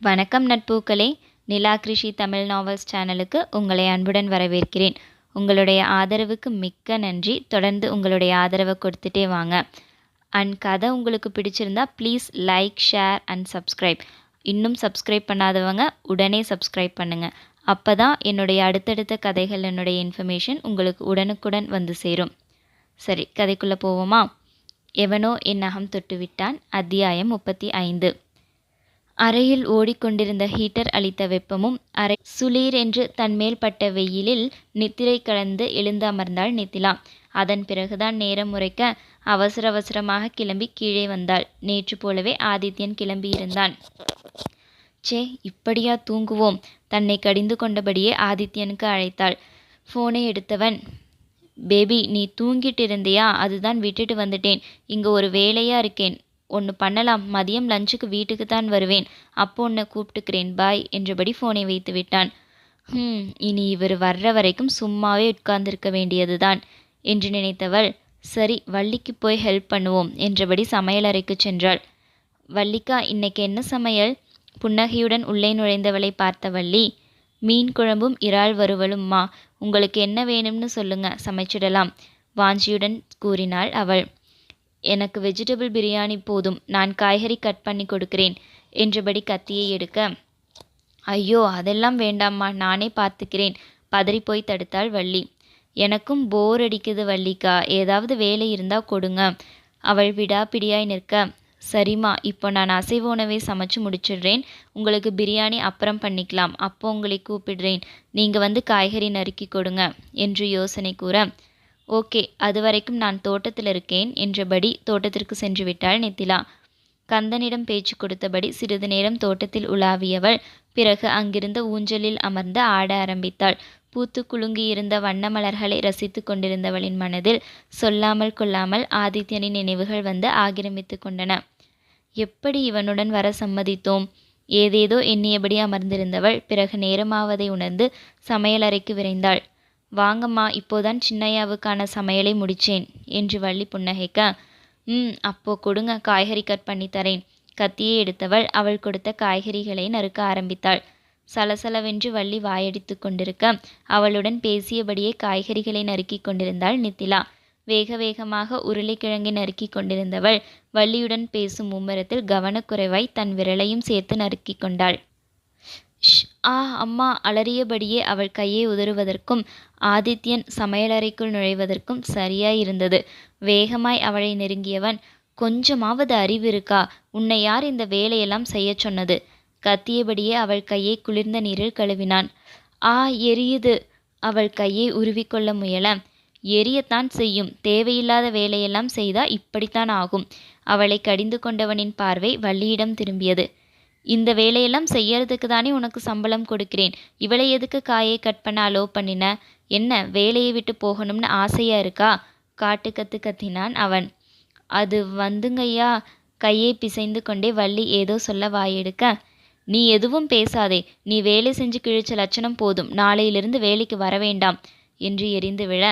வணக்கம் நட்பூக்களே. நிலா கிருஷி தமிழ் நாவல்ஸ் சேனலுக்கு உங்களை அன்புடன் வரவேற்கிறேன். உங்களுடைய ஆதரவுக்கு மிக்க நன்றி. தொடர்ந்து உங்களுடைய ஆதரவை கொடுத்துட்டே வாங்க. அண்ட் கதை உங்களுக்கு பிடிச்சிருந்தா please like share and subscribe இன்னும் சப்ஸ்கிரைப் பண்ணாதவங்க உடனே சப்ஸ்கிரைப் பண்ணுங்கள் அப்போ தான் என்னுடைய அடுத்தடுத்த கதைகள் என்னுடைய இன்ஃபர்மேஷன் உங்களுக்கு உடனுக்குடன் வந்து சேரும். சரி கதைக்குள்ளே போவோமா? எவனோ என் அகம் தொட்டு விட்டான் அத்தியாயம் முப்பத்தி ஐந்து. அறையில் ஓடிக்கொண்டிருந்த ஹீட்டர் அளித்த வெப்பமும் அறை சுளீர் என்று தன்மேல் பட்ட வெயிலில் நித்திரை கலந்து எழுந்து அமர்ந்தாள் நித்திலா. அதன் பிறகுதான் நேரம் முறைக்க அவசர அவசரமாக கிளம்பி கீழே வந்தாள். நேற்று போலவே ஆதித்யன் கிளம்பியிருந்தான். சே இப்படியா தூங்குவோம்? தன்னை கடிந்து கொண்டபடியே ஆதித்யனுக்கு அழைத்தாள். ஃபோனை எடுத்தவன் பேபி நீ தூங்கிட்டு இருந்தியா அதுதான் விட்டுட்டு வந்துட்டேன். இங்கே ஒரு வேலையாக இருக்கேன். ஒன்று பண்ணலாம். மதியம் லஞ்சுக்கு வீட்டுக்கு தான் வருவேன். அப்போ உன்னை கூப்பிட்டுக்கிறேன். பாய் என்றபடி ஃபோனை வைத்து விட்டான். ஹம் இனி இவர் வர்ற வரைக்கும் சும்மாவே உட்கார்ந்திருக்க வேண்டியதுதான் என்று நினைத்தவள் சரி வள்ளிக்கு போய் ஹெல்ப் பண்ணுவோம் என்றபடி சமையலறைக்கு சென்றாள். வள்ளிக்கா இன்னைக்கு என்ன சமையல்? புன்னகையுடன் உள்ளே நுழைந்தவளை பார்த்த வள்ளி மீன் குழம்பும் இறால் வறுவலும்மா. உங்களுக்கு என்ன வேணும்னு சொல்லுங்க சமைச்சிடலாம் வாஞ்சியுடன் கூறினாள் அவள். எனக்கு வெஜிடபிள் பிரியாணி போதும் நான் காய்கறி கட் பண்ணி கொடுக்கிறேன் என்றபடி கத்தியை எடுக்க ஐயோ அதெல்லாம் வேண்டாம்மா நானே பார்த்துக்கிறேன் பதறி போய் தடுத்தாள் வள்ளி. எனக்கும் போர் அடிக்குது வள்ளிக்கா ஏதாவது வேலை இருந்தால் கொடுங்க. அவள் விடாப்பிடியாய் நிற்க சரிம்மா இப்போ நான் அசைவ உணவை சமைச்சு முடிச்சிடுறேன் உங்களுக்கு பிரியாணி அப்புறம் பண்ணிக்கலாம் அப்போ உங்களை கூப்பிடுறேன் நீங்கள் வந்து காய்கறி நறுக்கி கொடுங்க என்று யோசனை கூற ஓகே அது வரைக்கும் நான் தோட்டத்தில் இருக்கேன் என்றபடி தோட்டத்திற்கு சென்று விட்டாள் நித்திலா. கந்தனிடம் பேச்சு கொடுத்தபடி சிறிது நேரம் தோட்டத்தில் உலாவியவள். பிறகு அங்கிருந்த ஊஞ்சலில் அமர்ந்து ஆட ஆரம்பித்தாள். பூத்து குலுங்கியிருந்த வண்ண மலர்களை ரசித்து கொண்டிருந்தவளின் மனதில் சொல்லாமல் கொள்ளாமல் ஆதித்யனின் நினைவுகள் வந்து ஆக்கிரமித்து கொண்டன. எப்படி இவனுடன் வர சம்மதித்தோம்? ஏதேதோ எண்ணியபடி அமர்ந்திருந்தவள். பிறகு நேரமாவதை உணர்ந்து சமையலறைக்கு விரைந்தாள். வாங்கம்மா இப்போதான் சின்னையாவுக்கான சமையலை முடிச்சேன் என்று வள்ளி புன்னகைக்க. ம் அப்போ கொடுங்க காய்கறி கட் பண்ணி தரேன் கத்தியை எடுத்தவள் அவள் கொடுத்த காய்கறிகளை நறுக்க ஆரம்பித்தாள். சலசலவென்று வள்ளி வாயடித்து கொண்டிருக்க அவளுடன் பேசியபடியே காய்கறிகளை நறுக்கி கொண்டிருந்தாள் நித்திலா. வேக வேகமாக உருளைக்கிழங்கை நறுக்கி கொண்டிருந்தவள் வள்ளியுடன் பேசும் மும்மரத்தில் கவனக்குறைவாய் தன் விரலையும் சேர்த்து நறுக்கி கொண்டாள். ஷ் ஆ அம்மா அலறியபடியே அவள் கையை உதறுவதற்கும் ஆதித்யன் சமையலறைக்குள் நுழைவதற்கும் சரியாயிருந்தது. வேகமாய் அவளை நெருங்கியவன் கொஞ்சமாவது அறிவு இருக்கா? உன்னை யார் இந்த வேலையெல்லாம் செய்ய சொன்னது? கத்தியபடியே அவள் கையை குளிர்ந்த நீரில் கழுவினான். ஆ எரியுது. அவள் கையை உருவிக்கொள்ள முயல. எரியத்தான் செய்யும். தேவையில்லாத வேலையெல்லாம் செய்தா இப்படித்தான் ஆகும். அவளை கடிந்து கொண்டவனின் பார்வை வள்ளியிடம் திரும்பியது. இந்த வேலையெல்லாம் செய்யறதுக்கு தானே உனக்கு சம்பளம் கொடுக்கிறேன். இவளை எதுக்கு காயை கட் பண்ண அலோ பண்ணின? என்ன வேலையை விட்டு போகணும்னு ஆசையா இருக்கா? காட்டு கத்து கத்தினான் அவன். அது வந்துங்கய்யா கையை பிசைந்து கொண்டே வள்ளி ஏதோ சொல்ல வாயெடுக்க. நீ எதுவும் பேசாதே. நீ வேலை செஞ்சு கிழிச்ச லட்சணம் போதும். நாளையிலிருந்து வேலைக்கு வர வேண்டாம். என்று எரிந்து விழ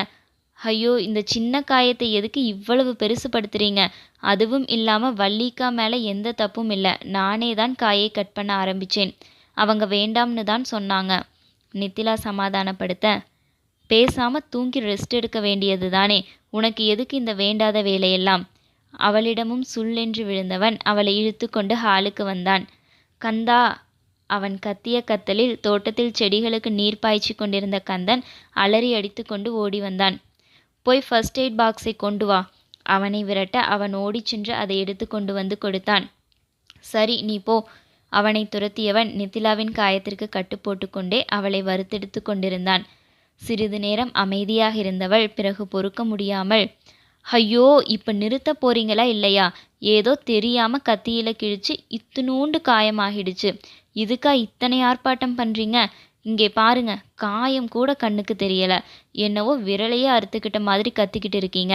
ஐயோ இந்த சின்ன காயத்தை எதுக்கு இவ்வளவு பெருசுப்படுத்துறீங்க அதுவும் இல்லாமல் வள்ளிக்கா மேலே எந்த தப்பும் இல்லை. நானே தான் காயை கட் பண்ண ஆரம்பித்தேன் அவங்க வேண்டாம்னு தான் சொன்னாங்க. நித்திலா சமாதானப்படுத்த பேசாமல் தூங்கி ரெஸ்ட் எடுக்க வேண்டியது தானே. உனக்கு எதுக்கு இந்த வேண்டாத வேலையெல்லாம்? அவளிடமும் சுள்ளென்று விழுந்தவன் அவளை இழுத்து கொண்டு ஹாலுக்கு வந்தான். கந்தா அவன் கத்திய கத்தலில் தோட்டத்தில் செடிகளுக்கு நீர் பாய்ச்சி கொண்டிருந்த கந்தன் அலறி அடித்து கொண்டு ஓடி வந்தான். போய் ஃபர்ஸ்ட் எய்ட் பாக்ஸை கொண்டு வா. அவனை விரட்ட அவன் ஓடிச் சென்று அதை எடுத்து கொண்டு வந்து கொடுத்தான். சரி நீ போ. அவனை துரத்தியவன் நித்திலாவின் காயத்திற்கு கட்டு போட்டுக்கொண்டே அவளை வறுத்தெடுத்து கொண்டிருந்தான். சிறிது நேரம் அமைதியாக இருந்தவள் பிறகு பொறுக்க முடியாமல் ஐயோ இப்போ நிறுத்த போறீங்களா இல்லையா? ஏதோ தெரியாம கத்தியில கிழிச்சு இத்துணூண்டு காயமாகிடுச்சு. இதுக்கா இத்தனை ஆர்ப்பாட்டம் பண்றீங்க? இங்கே பாருங்க காயம் கூட கண்ணுக்கு தெரியல. என்னவோ விரலையே அறுத்துக்கிட்ட மாதிரி கத்திக்கிட்டு இருக்கீங்க.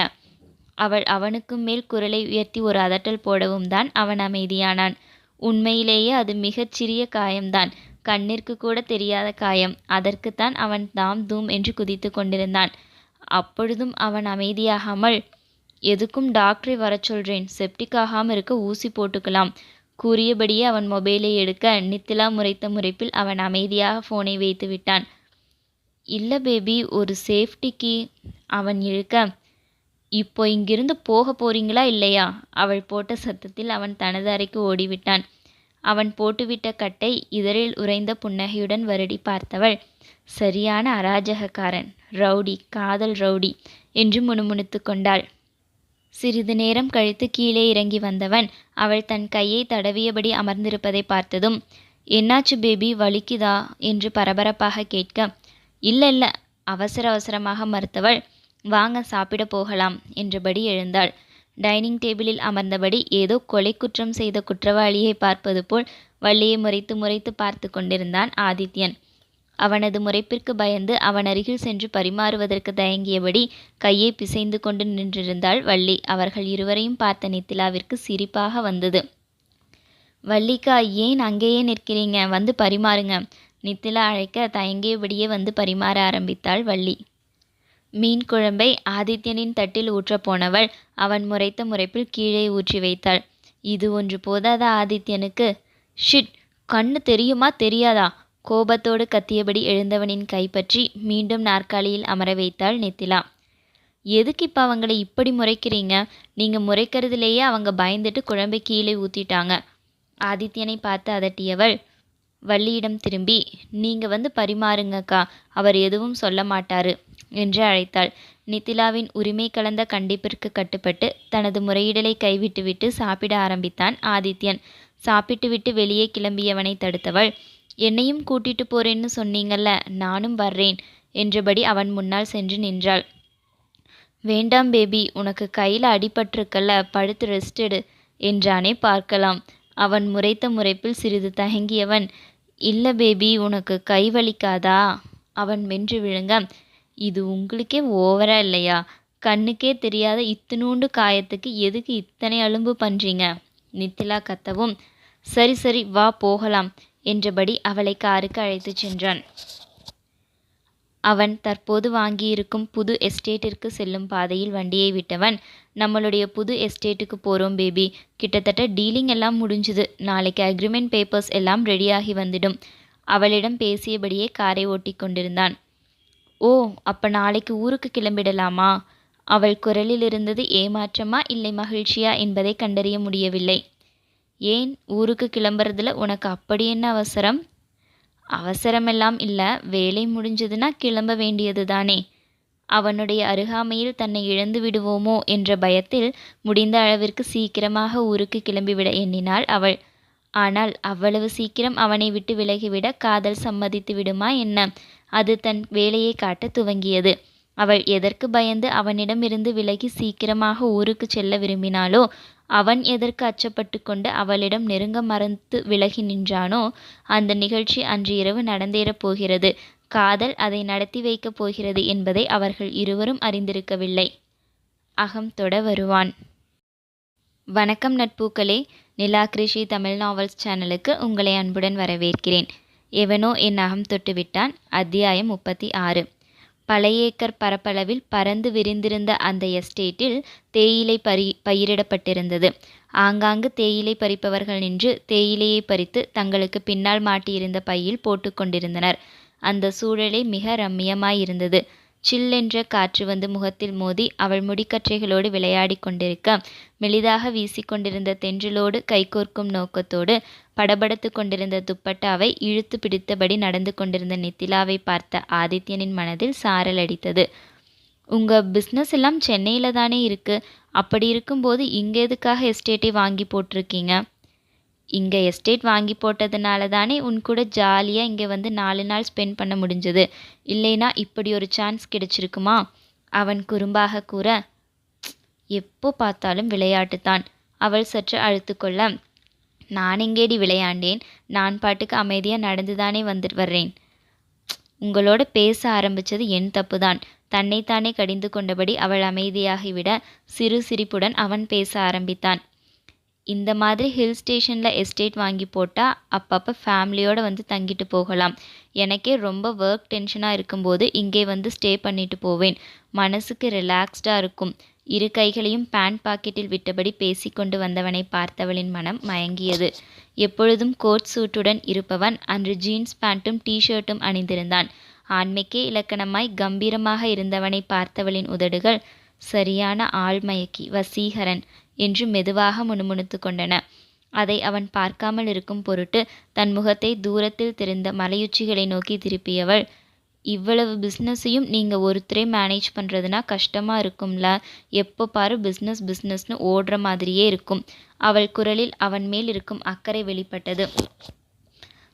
அவள் அவனுக்கு மேல் குரலை உயர்த்தி ஒரு அதட்டல் போடவும் தான் அவன் அமைதியானான். உண்மையிலேயே அது மிகச் சிறிய காயம்தான். கண்ணிற்கு கூட தெரியாத காயம். அதற்குத்தான் அவன் தாம் தூம் என்று குதித்து கொண்டிருந்தான். அப்பொழுதும் அவன் அமைதியாகாமல் எதுக்கும் டாக்டரை வர சொல்கிறேன் செப்டிக் ஆகாமல் இருக்க ஊசி போட்டுக்கலாம். கூறியபடியே அவன் மொபைலை எடுக்க நித்திலா முறைத்த முறைப்பில் அவன் அமைதியாக ஃபோனை வைத்து விட்டான். இல்லை பேபி ஒரு சேஃப்டிக்கு அவன் இழுக்க. இப்போ இங்கிருந்து போக போறீங்களா இல்லையா? அவள் போட்ட சத்தத்தில் அவன் தனது அறைக்கு ஓடிவிட்டான். அவன் போட்டுவிட்ட கட்டை இதழில் உறைந்த புன்னகையுடன் வருடி பார்த்தவள் சரியான அராஜகக்காரன் ரவுடி காதல் ரவுடி என்று முணுமுணுத்து கொண்டாள். சிறிது நேரம் கழித்து கீழே இறங்கி வந்தவன் அவள் தன் கையை தடவியபடி அமர்ந்திருப்பதை பார்த்ததும் என்னாச்சு பேபி வலிக்குதா? என்று பரபரப்பாக கேட்க இல்லை இல்லை அவசர அவசரமாக மறுத்தவள் வாங்க சாப்பிட போகலாம் என்றபடி எழுந்தாள். டைனிங் டேபிளில் அமர்ந்தபடி ஏதோ கொலை குற்றம் செய்த குற்றவாளியை பார்ப்பது போல் வள்ளியை முறைத்து முறைத்து பார்த்து கொண்டிருந்தான் ஆதித்யன். அவனது முறைப்பிற்கு பயந்து அவன் அருகில் சென்று பரிமாறுவதற்கு தயங்கியபடி கையை பிசைந்து கொண்டு நின்றிருந்தாள் வள்ளி. அவர்கள் இருவரையும் பார்த்த நித்திலாவிற்கு சிரிப்பாக வந்தது. வள்ளிக்கா ஏன் அங்கேயே நிற்கிறீங்க? வந்து பரிமாறுங்க. நித்திலா அழைக்க தயங்கியபடியே வந்து பரிமாற ஆரம்பித்தாள் வள்ளி. மீன் குழம்பை ஆதித்யனின் தட்டில் ஊற்றப் போனவள் அவன் முறைத்த முறைப்பில் கீழே ஊற்றி வைத்தாள். இது ஒன்று போதாதா ஆதித்யனுக்கு? ஷிட்! கண்ணு தெரியுமா? தெரியாதா? கோபத்தோடு கத்தியபடி எழுந்தவனின் கைப்பற்றி மீண்டும் நாற்காலியில் அமர வைத்தாள் நித்திலா. எதுக்கு இப்போ அவங்களை இப்படி முறைக்கிறீங்க? நீங்கள் முறைக்கிறதுலேயே அவங்க பயந்துட்டு குழம்பை கீழே ஊற்றிட்டாங்க ஆதித்யனை பார்த்து அதட்டியவள் வள்ளியிடம் திரும்பி நீங்கள் வந்து பரிமாறுங்கக்கா அவர் எதுவும் சொல்ல மாட்டாரு என்று அழைத்தாள். நித்திலாவின் உரிமை கலந்த கண்டிப்பிற்கு கட்டுப்பட்டு தனது முறையீடலை கைவிட்டுவிட்டு சாப்பிட ஆரம்பித்தான் ஆதித்யன். சாப்பிட்டுவிட்டு வெளியே கிளம்பியவனை தடுத்தவள் என்னையும் கூட்டிட்டு போறேன்னு சொன்னீங்கல்ல நானும் வர்றேன் என்றபடி அவன் முன்னால் சென்று நின்றாள். வேண்டாம் பேபி உனக்கு கையில் அடிபட்டிருக்கல்ல படுத்து ரெஸ்ட் எடு என்றானே பார்க்கலாம். அவன் முறைத்த முறைப்பில் சிறிது தயங்கியவன் இல்லை பேபி உனக்கு கை வலிக்காதா? அவன் மென்று விழுங்க இது உங்களுக்கே ஓவரா இல்லையா? கண்ணுக்கே தெரியாத இத்தினூண்டு காயத்துக்கு எதுக்கு இத்தனை அலும்பு பண்றீங்க? நித்திலா கத்தவும் சரி சரி வா போகலாம். என்றபடி அவளை காருக்கு அழைத்துச் சென்றான். அவன் தற்போது வாங்கியிருக்கும் புது எஸ்டேட்டிற்கு செல்லும் பாதையில் வண்டியை விட்டவன் நம்மளுடைய புது எஸ்டேட்டுக்கு போகிறோம் பேபி. கிட்டத்தட்ட டீலிங் எல்லாம் முடிஞ்சுது. நாளைக்கு அக்ரிமெண்ட் பேப்பர்ஸ் எல்லாம் ரெடியாகி வந்துடும். அவளிடம் பேசியபடியே காரை ஓட்டி கொண்டிருந்தான். ஓ அப்ப நாளைக்கு ஊருக்கு கிளம்பிடலாமா? அவள் குரலில் இருந்தது ஏமாற்றமா இல்லை மகிழ்ச்சியா என்பதை கண்டறிய முடியவில்லை. ஏன் ஊருக்கு கிளம்புறதுல உனக்கு அப்படி என்ன அவசரம்? அவசரமெல்லாம் இல்லை வேலை முடிஞ்சதுன்னா கிளம்ப வேண்டியது தானே. அவனுடைய அருகாமையில் தன்னை இழந்து விடுவோமோ என்ற பயத்தில் முடிந்த அளவிற்கு சீக்கிரமாக ஊருக்கு கிளம்பிவிட எண்ணினாள் அவள். ஆனால் அவ்வளவு சீக்கிரம் அவனை விட்டு விலகிவிட காதல் சம்மதித்து விடுமா என்ன? அது தன் வேலையை காட்ட துவங்கியது. அவள் எதற்கு பயந்து அவனிடமிருந்து விலகி சீக்கிரமாக ஊருக்கு செல்ல விரும்பினாளோ அவன் எதற்கு அச்சப்பட்டு கொண்டு அவளிடம் நெருங்க மறந்து விலகி நின்றானோ அந்த நிகழ்ச்சி அன்று இரவு நடந்தேறப் போகிறது. காதல் அதை நடத்தி வைக்கப் போகிறது என்பதை அவர்கள் இருவரும் அறிந்திருக்கவில்லை. அகம் தொட வருவான். வணக்கம் நட்பூக்களே. நிலா கிருஷி தமிழ் நாவல்ஸ் சேனலுக்கு உங்களை அன்புடன் வரவேற்கிறேன். எவனோ என் அகம் தொட்டு விட்டான் அத்தியாயம் முப்பத்தி ஆறு. பல ஏக்கர் பரப்பளவில் பறந்து விரிந்திருந்த அந்த எஸ்டேட்டில் தேயிலை பறி பயிரிடப்பட்டிருந்தது. ஆங்காங்கு தேயிலை பறிப்பவர்கள் நின்று தேயிலையை பறித்து தங்களுக்கு பின்னால் மாட்டியிருந்த பையில் போட்டுக்கொண்டிருந்தனர் அந்த சூழலே மிக ரம்மியமாயிருந்தது. சில்லென்ற காற்று வந்து முகத்தில் மோதி அவள் முடிக்கற்றைகளோடு விளையாடி கொண்டிருக்க மெலிதாக வீசிக்கொண்டிருந்த தென்றலோடு கைகோர்க்கும் நோக்கத்தோடு படபடத்து கொண்டிருந்த துப்பட்டாவை இழுத்து பிடித்தபடி நடந்து கொண்டிருந்த நித்திலாவை பார்த்த ஆதித்யனின் மனதில் சாரல் அடித்தது. உங்க பிஸ்னஸ் எல்லாம் சென்னையில் தானே இருக்கு. அப்படி இருக்கும்போது இங்கே எதுக்காக எஸ்டேட்டை வாங்கி போட்டிருக்கீங்க? இங்கே எஸ்டேட் வாங்கி போட்டதுனால தானே உன் கூட ஜாலியாக இங்கே வந்து நாலு நாள் ஸ்பெண்ட் பண்ண முடிஞ்சது. இல்லைனா இப்படி ஒரு சான்ஸ் கிடைச்சிருக்குமா? அவன் குறும்பாக கூற எப்போ பார்த்தாலும் விளையாட்டுத்தான். அவள் சற்று அழுத்து கொள்ள நான் எங்கேடி விளையாண்டேன்? நான் பாட்டுக்கு அமைதியாக நடந்து தானே வந்து வர்றேன். உங்களோட பேச ஆரம்பிச்சது என் தப்புதான். தன்னைத்தானே கடிந்து கொண்டபடி அவள் அமைதியாகிவிட சிறு சிரிப்புடன் அவன் பேச ஆரம்பித்தான். இந்த மாதிரி ஹில் ஸ்டேஷனில் எஸ்டேட் வாங்கி போட்டால் அப்பப்போ ஃபேமிலியோடு வந்து தங்கிட்டு போகலாம். எனக்கே ரொம்ப ஒர்க் டென்ஷனாக இருக்கும்போது இங்கே வந்து ஸ்டே பண்ணிட்டு போவேன். மனசுக்கு ரிலாக்ஸ்டாக இருக்கும். இரு கைகளையும் பேண்ட் பாக்கெட்டில் விட்டபடி பேசிக்கொண்டு வந்தவனை பார்த்தவளின் மனம் மயங்கியது எப்பொழுதும் கோட் சூட்டுடன் இருப்பவன் அன்று ஜீன்ஸ் பேண்ட்டும் டீ ஷர்ட்டும் அணிந்திருந்தான். ஆண்மைக்கே இலக்கணமாய் கம்பீரமாக இருந்தவனை பார்த்தவளின் உதடுகள் சரியான ஆள்மயக்கி வசீகரன் என்று மெதுவாக முணுமுணுத்து கொண்டன. அதை அவன் பார்க்காமல் இருக்கும் பொருட்டு தன் முகத்தை தூரத்தில் தெரிந்த மலையுச்சிகளை நோக்கி திருப்பியவள் இவ்வளவு பிஸ்னஸையும் நீங்கள் ஒருத்தரே மேனேஜ் பண்ணுறதுனா கஷ்டமாக இருக்கும்ல எப்போ பாரு பிஸ்னஸ் பிஸ்னஸ்னு ஓடுற மாதிரியே இருக்கும். அவள் குரலில் அவன் மேல் இருக்கும் அக்கறை வெளிப்பட்டது.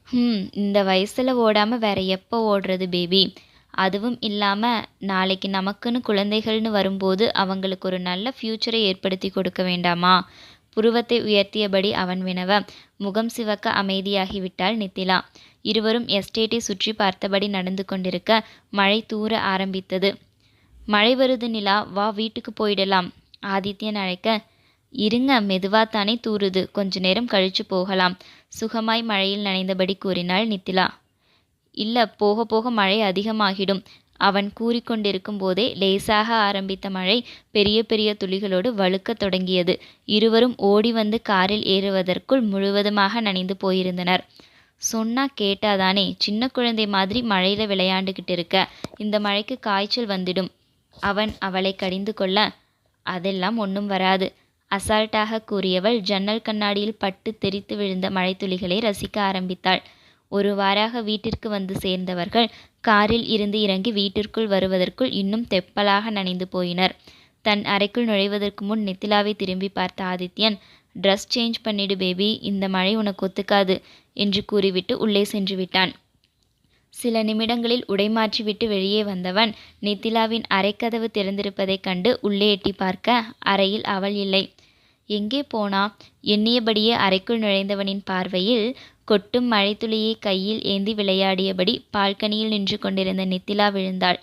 ம் இந்த வயசில் ஓடாமல் வேற எப்போ ஓடுறது பேபி. அதுவும் இல்லாமல் நாளைக்கு நமக்குன்னு குழந்தைகள்னு வரும்போது அவங்களுக்கு ஒரு நல்ல ஃப்யூச்சரை ஏற்படுத்தி கொடுக்க வேண்டாமா? புருவத்தை உயர்த்தியபடி அவன் வினவ, முகம் சிவக்க அமைதியாகிவிட்டாள் நித்திலா. இருவரும் எஸ்டேட்டை சுற்றி பார்த்தபடி நடந்து கொண்டிருக்க மழை தூற ஆரம்பித்தது. மழை வருது நிலா வா வீட்டுக்கு போயிடலாம் ஆதித்யன் அழைக்க. இருங்க மெதுவாத்தானே தூறுது கொஞ்ச நேரம் கழிச்சு போகலாம் சுகமாய் மழையில் நனைந்தபடி கூறினாள் நித்திலா. இல்ல போக போக மழை அதிகமாகிடும் அவன் கூறிக்கொண்டிருக்கும் போதே லேசாக ஆரம்பித்த மழை பெரிய பெரிய துளிகளோடு வழுக்கத் தொடங்கியது. இருவரும் ஓடி வந்து காரில் ஏறுவதற்குள் முழுவதுமாக நனைந்து போயிருந்தனர். சொன்னா கேட்டாதானே சின்ன குழந்தை மாதிரி மழையில விளையாண்டுகிட்டு இருக்க. இந்த மழைக்கு காய்ச்சல் வந்துடும். அவன் அவளை கடிந்து கொள்ள, அதெல்லாம் ஒன்றும் வராது அசால்ட்டாக கூறியவள் ஜன்னல் கண்ணாடியில் பட்டு தெறித்து விழுந்த மழைத்துளிகளை ரசிக்க ஆரம்பித்தாள். ஒரு வாராக வீட்டிற்கு வந்து சேர்ந்தவர்கள் காரில் இருந்து இறங்கி வீட்டிற்குள் வருவதற்குள் இன்னும் தெப்பலாக நனைந்து போயினர். தன் அறைக்குள் நுழைவதற்கு முன் நித்திலாவை திரும்பி பார்த்த ஆதித்யன் ட்ரெஸ் சேஞ்ச் பண்ணிடு பேபி இந்த மழை உனக்கு ஒத்துக்காது என்று கூறிவிட்டு உள்ளே சென்று விட்டான். சில நிமிடங்களில் உடை மாற்றிவிட்டு வெளியே வந்தவன் நித்திலாவின் அறைக்கதவு திறந்திருப்பதைக் கண்டு உள்ளே எட்டிப் பார்க்க அறையில் அவள் இல்லை. எங்கே போனா? எண்ணியபடியே அறைக்குள் நுழைந்தவனின் பார்வையில் கொட்டும் மழைத்துளியைக் கையில் ஏந்தி விளையாடியபடி பால்கனியில் நின்று கொண்டிருந்த நித்திலா விழுந்தாள்.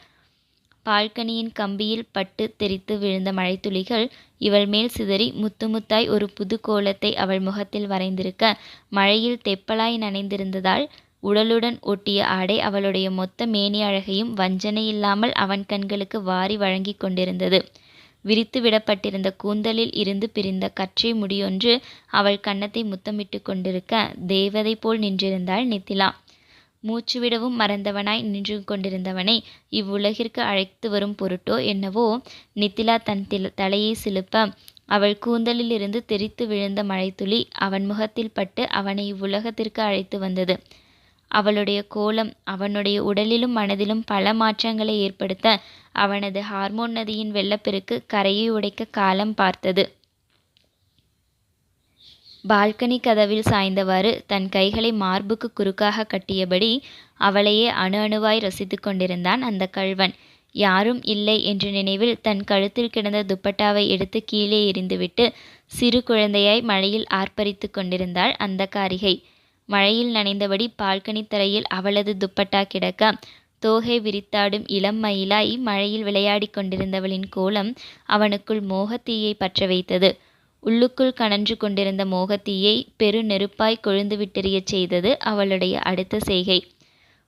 பால்கனியின் கம்பியில் பட்டு தெறித்து விழுந்த மழைத்துளிகள் இவள் மேல் சிதறி முத்து முத்தாய் ஒரு புது கோலத்தை அவள் முகத்தில் வரைந்திருக்க மழையில் தெப்பலாய் நனைந்திருந்ததால் உடலுடன் ஒட்டிய ஆடை அவளுடைய மொத்த மேனி அழகையும் வஞ்சனையில்லாமல் அவன் கண்களுக்கு வாரி வழங்கி கொண்டிருந்தது. விரித்து விடப்பட்டிருந்த கூந்தலில் இருந்து பிரிந்த கற்றை முடியொன்று அவள் கன்னத்தை முத்தமிட்டு கொண்டிருக்க தேவதை போல் நின்றிருந்தாள் நித்திலா. மூச்சுவிடவும் மறந்தவனாய் நின்று கொண்டிருந்தவனை இவ்வுலகிற்கு அழைத்து வரும் பொருட்டோ என்னவோ நித்திலா தன் தலையை சிலுப்ப அவள் கூந்தலிலிருந்து தெறித்து விழுந்த மழைத்துளி அவன் முகத்தில் பட்டு அவனை இவ்வுலகத்திற்கு அழைத்து வந்தது. அவளுடைய கோலம் அவனுடைய உடலிலும் மனதிலும் பல மாற்றங்களை ஏற்படுத்த அவனது ஹார்மோன் நதியின் வெள்ளப்பெருக்கு கரையை உடைக்க காலம் பார்த்தது. பால்கனி கதவில் சாய்ந்தவாறு தன் கைகளை மார்புக்கு குறுக்காக கட்டியபடி அவளையே அணு அணுவாய் ரசித்துக் கொண்டிருந்தான் அந்தக் கள்வன். யாரும் இல்லை என்ற நினைவில் தன் கழுத்தில் கிடந்த துப்பட்டாவை எடுத்து கீழே எறிந்துவிட்டு சிறு குழந்தையாய் மழையில் ஆர்ப்பரித்துக் கொண்டிருந்தாள் அந்தக்காரிகை. மழையில் நனைந்தபடி பால்கனி தரையில் அவளது துப்பட்டா கிடக்க தோகை விரித்தாடும் இளம் மயிலாய் மழையில் விளையாடிக் கொண்டிருந்தவளின் கோலம் அவனுக்குள் மோகத்தீயை பற்ற வைத்தது. உள்ளுக்குள் கனன்று கொண்டிருந்த மோகத்தீயை பெரு நெருப்பாய் கொழுந்துவிட்டெரியச் செய்தது அவளுடைய அடுத்த செய்கை.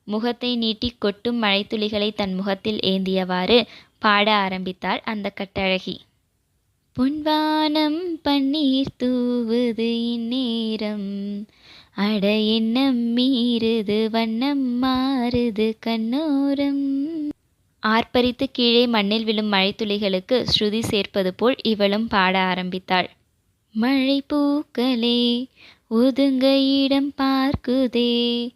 முகத்தை நீட்டிக் கொட்டும் மழைத்துளிகளைத் தன் முகத்தில் ஏந்தியவாறு பாட ஆரம்பித்தாள் அந்தக் கட்டழகி. பொன்வானம் பன்னீர் தூவுது இந்நேரம் அட எண்ணம் மீறுது வண்ணம் மாறுது கண்ணோரம். ஆர்ப்பரித்துக் கீழே மண்ணில் விழும் மழைத்துளிகளுக்கு ஸ்ருதி சேர்ப்பது போல் இவளும் பாட ஆரம்பித்தாள். மழை பூக்களே ஒதுங்க இடம் பார்க்குதே.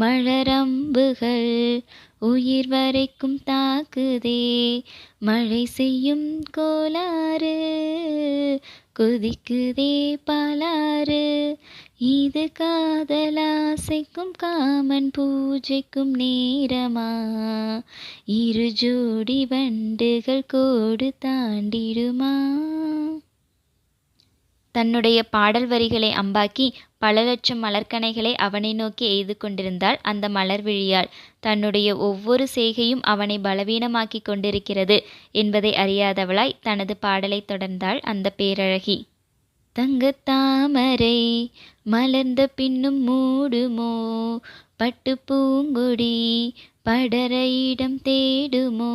மலரம்புகள் உயிர் வரைக்கும் தாக்குதே. மழை செய்யும் கோளாறு குதிக்குதே பலாறு. இது காதலாசைக்கும் காமன் பூஜைக்கும் நேரமா? இரு ஜோடி வண்டுகள் கோடு தாண்டிடுமா? தன்னுடைய பாடல் வரிகளை அம்பாக்கி பல லட்சம் மலர்க்கணைகளை அவனை நோக்கி எய்து கொண்டிருந்தாள் அந்த மலர் விழியாள். தன்னுடைய ஒவ்வொரு செய்கையும் அவனை பலவீனமாக்கிக் கொண்டிருக்கிறது என்பதை அறியாதவளாய் தனது பாடலை தொடர்ந்தாள் அந்தப் பேரழகி. தங்க தாமரை மலர்ந்த பின்னும் மூடுமோ பட்டு பூங்கொடி படர இடம் தேடுமோ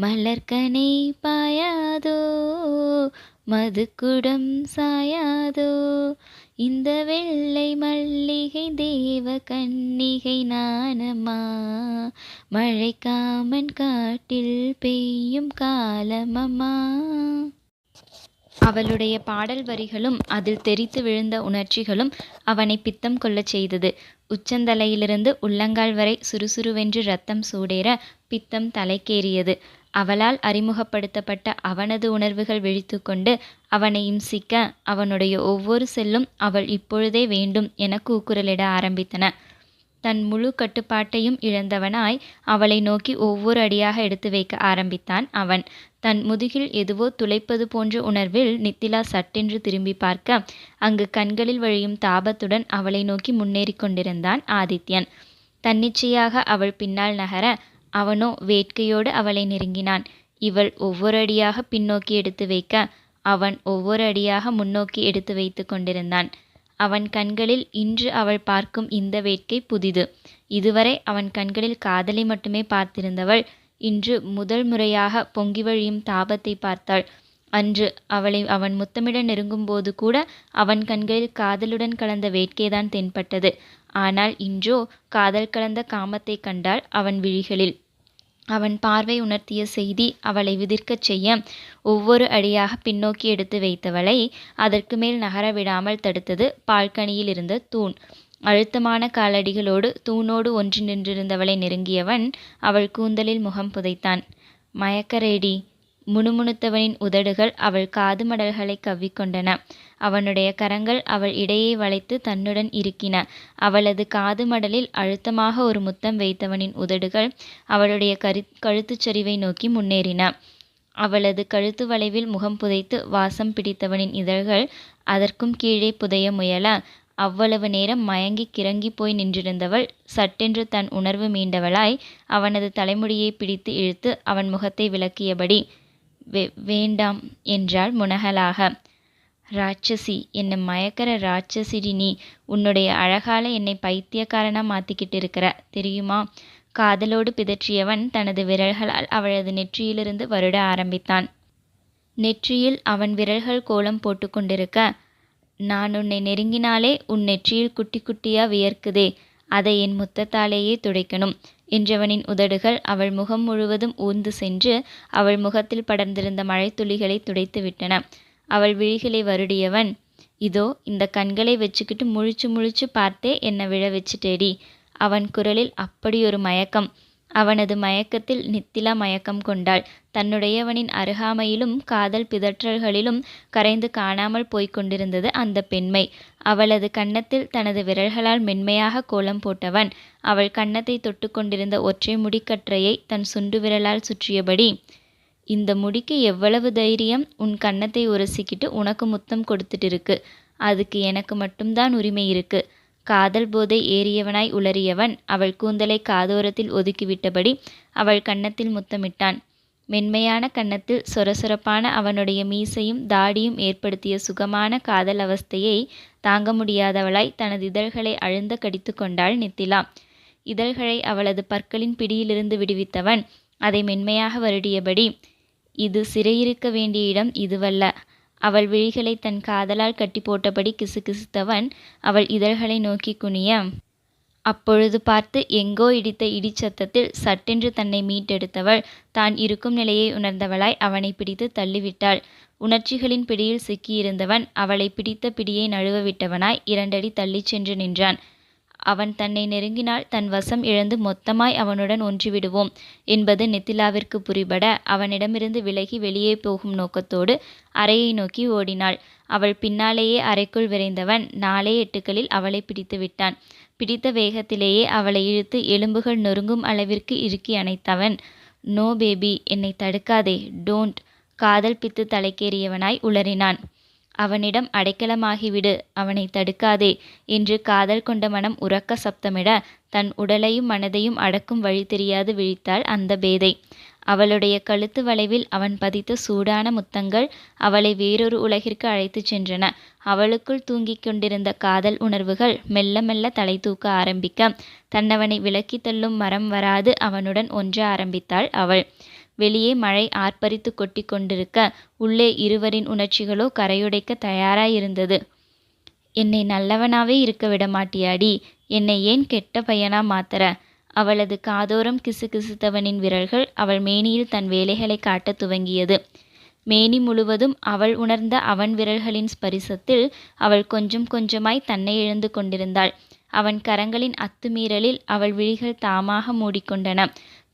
மலர்கனை பாயாதோ மதுக்குடம் சாயாதோ? இந்த வெள்ளை மல்லிகை தேவ கன்னிகை நானம்மா மழைக்காமன் காட்டில் பெய்யும் காலமம்மா அவளுடைய பாடல் வரிகளும் அதில் தெறித்து விழுந்த உணர்ச்சிகளும் அவனை பித்தம் கொள்ளச் செய்தது. உச்சந்தலையிலிருந்து உள்ளங்கால் வரை சுறுசுறுவென்று ரத்தம் சூடேற பித்தம் தலைக்கேறியது. அவளால் அறிமுகப்படுத்தப்பட்ட அவனது உணர்வுகள் விழித்துக்கொண்டு அவனை இம்சிக்க அவனுடைய ஒவ்வொரு செல்லும் அவள் இப்பொழுதே வேண்டும் என கூக்குரலிட ஆரம்பித்தன. தன் முழு கட்டுப்பாட்டையும் இழந்தவனாய் அவளை நோக்கி ஒவ்வொரு அடியாக எடுத்து வைக்க ஆரம்பித்தான் அவன். தன் முதுகில் எதுவோ துளைப்பது போன்ற உணர்வில் நித்திலா சட்டென்று திரும்பி பார்க்க அங்கு கண்களில் வழியும் தாபத்துடன் அவளை நோக்கி முன்னேறி கொண்டிருந்தான் ஆதித்யன். தன்னிச்சையாக அவள் பின்னால் நகர அவனோ வேட்கையோடு அவளை நெருங்கினான். இவள் ஒவ்வொரு அடியாக பின்னோக்கி எடுத்து வைக்க அவன் ஒவ்வொரு அடியாக முன்னோக்கி எடுத்து வைத்து கொண்டிருந்தான். அவன் கண்களில் இன்று அவள் பார்க்கும் இந்த வேட்கை புதிது. இதுவரை அவன் கண்களில் காதலை மட்டுமே பார்த்திருந்தவள் இன்று முதல் முறையாக பொங்கி வழியும் தாபத்தை பார்த்தாள். அன்று அவளை அவன் முத்தமிட நெருங்கும்போது கூட அவன் கண்களில் காதலுடன் கலந்த வேட்கைதான் தென்பட்டது. ஆனால் இன்றோ காதல் கலந்த காமத்தை கண்டாள் அவன் விழிகளில். அவன் பார்வை உணர்த்திய செய்தி அவளை விதிர்க்கச் செய்ய ஒவ்வொரு அடியாக பின்னோக்கி எடுத்து வைத்தவளை அதற்கு மேல் நகர விடாமல் தடுத்தது பால்கனியில் இருந்த தூண். அழுத்தமான காலடிகளோடு தூணோடு ஒன்று நின்றிருந்தவளை நெருங்கியவன் அவள் கூந்தலில் முகம் புதைத்தான். மயக்கரேடி முணுமுணுத்தவனின் உதடுகள் அவள் காது மடல்களை கவ்விக்கொண்டன அவனுடைய கரங்கள் அவள் இடையே வளைத்து தன்னுடன் இருக்கின. அவளது காது மடலில் அழுத்தமாக ஒரு முத்தம் வைத்தவனின் உதடுகள் அவளுடைய கரு கழுத்துச் சரிவை நோக்கி முன்னேறின. அவளது கழுத்து வளைவில் முகம் புதைத்து வாசம் பிடித்தவனின் இதழ்கள் அதற்கும் கீழே புதைய முயல. அவ்வளவு நேரம் மயங்கி கிறங்கி போய் நின்றிருந்தவள் சட்டென்று தன் உணர்வு மீண்டவளாய் அவனது தலைமுடியை பிடித்து இழுத்து அவன் முகத்தை விளக்கியபடி வே வேண்டாம் என்றாள் முனகலாக. ராட்சசி என்னை மயக்கிற ராட்சசிடி நீ உன்னுடைய அழகால என்னை பைத்தியக்காரனாக மாத்திக்கிட்டு இருக்கிற தெரியுமா? காதலோடு பிதற்றியவன் தனது விரல்களால் அவளது நெற்றியிலிருந்து வருட ஆரம்பித்தான். நெற்றியில் அவன் விரல்கள் கோலம் போட்டு கொண்டிருக்க நான் உன்னை நெருங்கினாலே உன் நெற்றியில் குட்டி குட்டியா வியர்க்குதே அதை என் முத்தத்தாலேயே துடைக்கணும் என்றவனின் உதடுகள் அவள் முகம் முழுவதும் ஊர்ந்து சென்று அவள் முகத்தில் படர்ந்திருந்த மழைத்துளிகளை துடைத்து விட்டன அவள் விழிகளை வருடியவன். இதோ இந்த கண்களை வச்சுக்கிட்டு முழிச்சு முழிச்சு பார்த்தே என்னை விழ வச்சுட்டேடி. அவன் குரலில் அப்படியொரு மயக்கம். அவனது மயக்கத்தில் நித்திலா மயக்கம் கொண்டாள். தன்னுடையவனின் அருகாமையிலும் காதல் பிதற்றல்களிலும் கரைந்து காணாமல் போய்க் கொண்டிருந்தது அந்த பெண்மை. அவளது கன்னத்தில் தனது விரல்களால் மென்மையாக கோலம் போட்டவன். அவள் கன்னத்தை தொட்டு கொண்டிருந்த ஒற்றை முடிக்கற்றையை தன் சுண்டு விரலால் சுற்றியபடி இந்த முடிக்கு எவ்வளவு தைரியம் உன் கன்னத்தை உரசிக்கிட்டு உனக்கு முத்தம் கொடுத்துட்டு இருக்கு அதுக்கு எனக்கு மட்டும்தான் உரிமை இருக்கு. காதல் போதை ஏறியவனாய் உளறியவன் அவள் கூந்தலை காதோரத்தில் ஒதுக்கிவிட்டபடி அவள் கன்னத்தில் முத்தமிட்டான். மென்மையான கன்னத்தில் சொரசொரப்பான அவனுடைய மீசையும் தாடியும் ஏற்படுத்திய சுகமான காதல் அவஸ்தையை தாங்க முடியாதவளாய் தனது இதழ்களை அழுந்த கடித்து கொண்டாள் நித்திலா. இதழ்களை அவளது பற்களின் பிடியிலிருந்து விடுவித்தவன் அதை மென்மையாக வருடியபடி இது சிறையிருக்க வேண்டிய இடம் இதுவல்ல. அவள் விழிகளை தன் காதலால் கட்டி போட்டபடி கிசுகிசுத்தவன் அவள் இதழ்களை நோக்கி குனிய அப்பொழுது பார்த்து எங்கோ இடித்த இடிச்சத்தத்தில் சட்டென்று தன்னை மீட்டெடுத்தவள் தான் இருக்கும் நிலையை உணர்ந்தவளாய் அவனை பிடித்து தள்ளிவிட்டாள். உணர்ச்சிகளின் பிடியில் சிக்கியிருந்தவன் அவளை பிடித்த பிடியை நழுவ விட்டவனாய் இரண்டடி தள்ளிச் சென்று நின்றான். அவன் தன்னை நெருங்கினால் தன் வசம் இழந்து மொத்தமாய் அவனுடன் ஒன்றிவிடுவோம் என்பது நித்திலாவிற்கு புரிபட அவனிடமிருந்து விலகி வெளியே போகும் நோக்கத்தோடு அறையை நோக்கி ஓடினாள். அவள் பின்னாலேயே அறைக்குள் விரைந்தவன் நாலே எட்டுக்களில் அவளை பிடித்து விட்டான். பிடித்த வேகத்திலேயே அவளை இழுத்து எலும்புகள் நொறுங்கும் அளவிற்கு இறுக்கி அணைத்தவன் நோ பேபி என்னை தடுக்காதே டோன்ட் காதல் பித்து தலைக்கேறியவனாய் உளறினான். அவனிடம் அடைக்கலமாகிவிடு அவனை தடுக்காதே என்று காதல் கொண்ட மனம் உறக்க சப்தமிட தன் உடலையும் மனதையும் அடக்கும் வழி தெரியாது விழித்தாள் அந்த பேதை. அவளுடைய கழுத்து வளைவில் அவன் பதித்த சூடான முத்தங்கள் அவளை வேறொரு உலகிற்கு அழைத்துச் சென்றன. அவளுக்குள் தூங்கிக் கொண்டிருந்த காதல் உணர்வுகள் மெல்ல மெல்ல தலை தூக்க ஆரம்பிக்க தன்னவனை விலக்கி தள்ளும் மரம் வராது அவனுடன் ஒன்ற ஆரம்பித்தாள் அவள். வெளியே மழை ஆர்ப்பரித்து கொட்டி கொண்டிருக்க உள்ளே இருவரின் உணர்ச்சிகளோ கரையுடைக்க தயாராயிருந்தது. என்னை நல்லவனாவே இருக்க விட மாட்டியாடி என்னை ஏன் கெட்ட பையனா மாத்தற? அவளது காதோரம் கிசுகிசுத்தவனின் விரல்கள் அவள் மேனியில் தன் வேலைகளை காட்டத் துவங்கியது. மேனி முழுவதும் அவள் உணர்ந்த அவன் விரல்களின் ஸ்பரிசத்தில் அவள் கொஞ்சம் கொஞ்சமாய் தன்னை இழந்து கொண்டிருந்தாள். அவன் கரங்களின் அத்துமீறலில் அவள் விழிகள் தாமாக மூடிக்கொண்டன.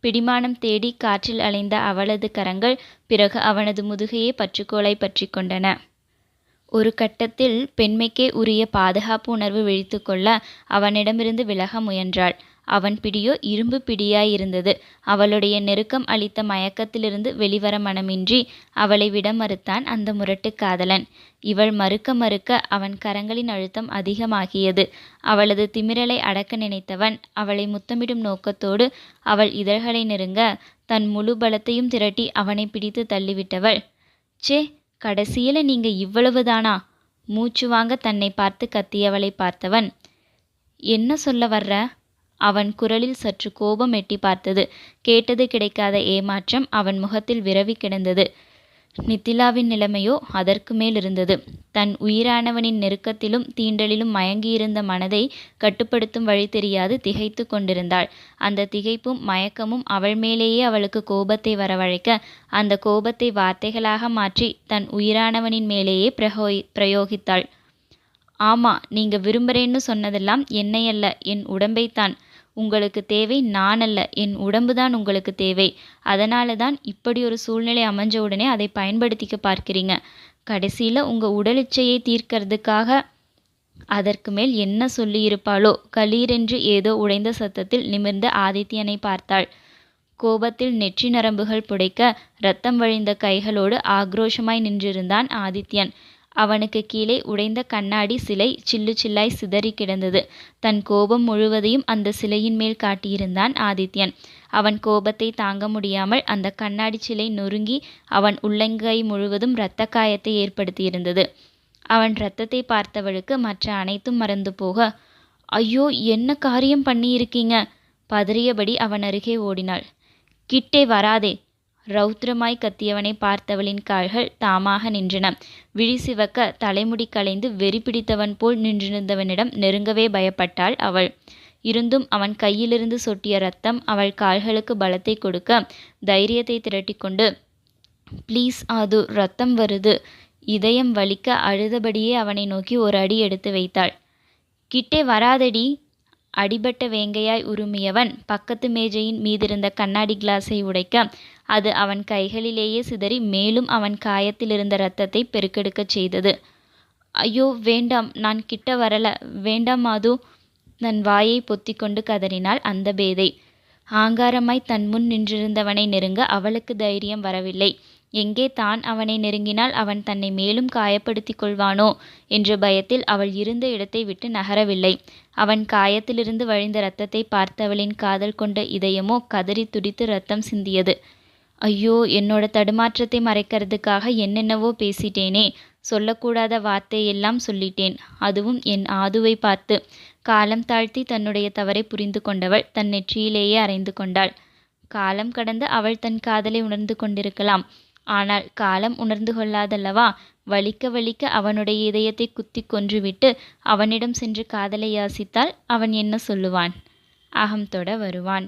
பிடிமானம் தேடி காற்றில் அலைந்த அவளது கரங்கள் பிறகு அவனது முதுகையே பற்றுக்கோலை பற்றி கொண்டன ஒரு கட்டத்தில் பெண்மைக்கே உரிய பாதுகாப்பு உணர்வு விழித்து கொள்ள அவனிடமிருந்து விலக முயன்றாள். அவன் பிடியோ இரும்பு பிடியாயிருந்தது. அவளுடைய நெருக்கம் அளித்த மயக்கத்திலிருந்து வெளிவர மனமின்றி அவளை விட மறுத்தான் அந்த முரட்டு காதலன். இவள் மறுக்க மறுக்க அவன் கரங்களின் அழுத்தம் அதிகமாகியது. அவளது திமிரலை அடக்க நினைத்தவன் அவளை முத்தமிடும் நோக்கத்தோடு அவள் இதழ்களை நெருங்க தன் முழு பலத்தையும் திரட்டி அவனை பிடித்து தள்ளிவிட்டவள். சே கடைசியில நீங்க இவ்வளவுதானா? மூச்சு வாங்க தன்னை பார்த்து கத்தியவளை பார்த்தவன். என்ன சொல்ல வர்ற? அவன் குரலில் சற்று கோபம் எட்டி பார்த்தது. கேட்டது கிடைக்காத ஏமாற்றம் அவன் முகத்தில் விரவி கிடந்தது. நித்திலாவின் நிலைமையோ அதற்கு மேல் இருந்தது. தன் உயிரானவனின் நெருக்கத்திலும் தீண்டலிலும் மயங்கியிருந்த மனதை கட்டுப்படுத்தும் வழி தெரியாது திகைத்து கொண்டிருந்தாள். அந்த திகைப்பும் மயக்கமும் அவள் மேலேயே அவளுக்கு கோபத்தை வரவழைக்க அந்த கோபத்தை வார்த்தைகளாக மாற்றி தன் உயிரானவனின் மேலேயே பிரகோய் பிரயோகித்தாள். ஆமா நீங்க விரும்புறேன்னு சொன்னதெல்லாம் என்னையல்ல என் உடம்பைத்தான். உங்களுக்கு தேவை நான் அல்ல என் உடம்பு தான் உங்களுக்கு தேவை. அதனால தான் இப்படி ஒரு சூழ்நிலை அமைஞ்ச உடனே அதை பயன்படுத்திக்க பார்க்கிறீங்க. கடைசியில் உங்கள் உடல் இச்சையை அதற்கு மேல் என்ன சொல்லியிருப்பாளோ? களீரென்று ஏதோ உடைந்த சத்தத்தில் நிமிர்ந்த ஆதித்யனை பார்த்தாள். கோபத்தில் நெற்றி நரம்புகள் புடைக்க ரத்தம் வழிந்த கைகளோடு ஆக்ரோஷமாய் நின்றிருந்தான் ஆதித்யன். அவனுக்கு கீழே உடைந்த கண்ணாடி சிலை சில்லு சில்லாய் சிதறி கிடந்தது. தன் கோபம் முழுவதையும் அந்த சிலையின் மேல் காட்டியிருந்தான் ஆதித்யன். அவன் கோபத்தை தாங்க முடியாமல் அந்த கண்ணாடி சிலை நொறுங்கி அவன் உள்ளங்கை முழுவதும் இரத்த காயத்தை ஏற்படுத்தியிருந்தது. அவன் இரத்தத்தை பார்த்தவளுக்கு மற்ற அனைத்தும் மறந்து போக ஐயோ என்ன காரியம் பண்ணியிருக்கீங்க? பதறியபடி அவன் அருகே ஓடினாள். கிட்டே வராதே ரௌத்ரமாய் கத்தியவனை பார்த்தவளின் கால்கள் தாமாக நின்றன. விழி சிவக்க தலைமுடி களைந்து வெறி பிடித்தவன் போல் நின்றிருந்தவனிடம் நெருங்கவே பயப்பட்டாள் அவள். இருந்தும் அவன் கையிலிருந்து சொட்டிய ரத்தம் அவள் கால்களுக்கு பலத்தை கொடுக்க தைரியத்தை திரட்டிக்கொண்டு ப்ளீஸ் ஆது ரத்தம் வருது. இதயம் வலிக்க அழுதபடியே அவனை நோக்கி ஒரு அடி எடுத்து வைத்தாள். கிட்டே வராதடி. அடிபட்ட வேங்கையாய் உருமியவன் பக்கத்து மேஜையின் மீதிருந்த கண்ணாடி கிளாஸை உடைக்க அது அவன் கைகளிலேயே சிதறி மேலும் அவன் காயத்திலிருந்த இரத்தத்தை பெருக்கெடுக்கச் செய்தது. ஐயோ வேண்டாம் நான் கிட்ட வரல. வேண்டாம் மாது. தன் வாயை பொத்திக்கொண்டு கதறினாள் அந்த பேதை. ஆங்காரமாய் தன் முன் நின்றிருந்தவனை நெருங்க அவளுக்கு தைரியம் வரவில்லை. எங்கே தான் அவனை நெருங்கினால் அவன் தன்னை மேலும் காயப்படுத்திக் கொள்வானோ என்ற பயத்தில் அவள் இருந்த இடத்தை விட்டு நகரவில்லை. அவன் காயத்திலிருந்து வழிந்த இரத்தத்தை பார்த்தவளின் காதல் கொண்ட இதயமோ கதறி துடித்து ரத்தம் சிந்தியது. ஐயோ என்னோட தடுமாற்றத்தை மறைக்கிறதுக்காக என்னென்னவோ பேசிட்டேனே. சொல்லக்கூடாத வார்த்தையெல்லாம் சொல்லிட்டேன். அதுவும் என் ஆதுவை பார்த்து. காலம் தாழ்த்தி தன்னுடைய தவறை புரிந்து கொண்டவள் தன் நெற்றியிலேயே அறைந்து கொண்டாள். காலம் கடந்து அவள் தன் காதலை உணர்ந்து கொண்டிருக்கலாம். ஆனால் காலம் உணர்ந்து கொள்ளாதல்லவா? வலிக்க வலிக்க அவனுடைய இதயத்தை குத்தி கொன்றுவிட்டு அவனிடம் சென்று காதலை யாசித்தால் அவன் என்ன சொல்லுவான்? அகம் தொட வருவான்.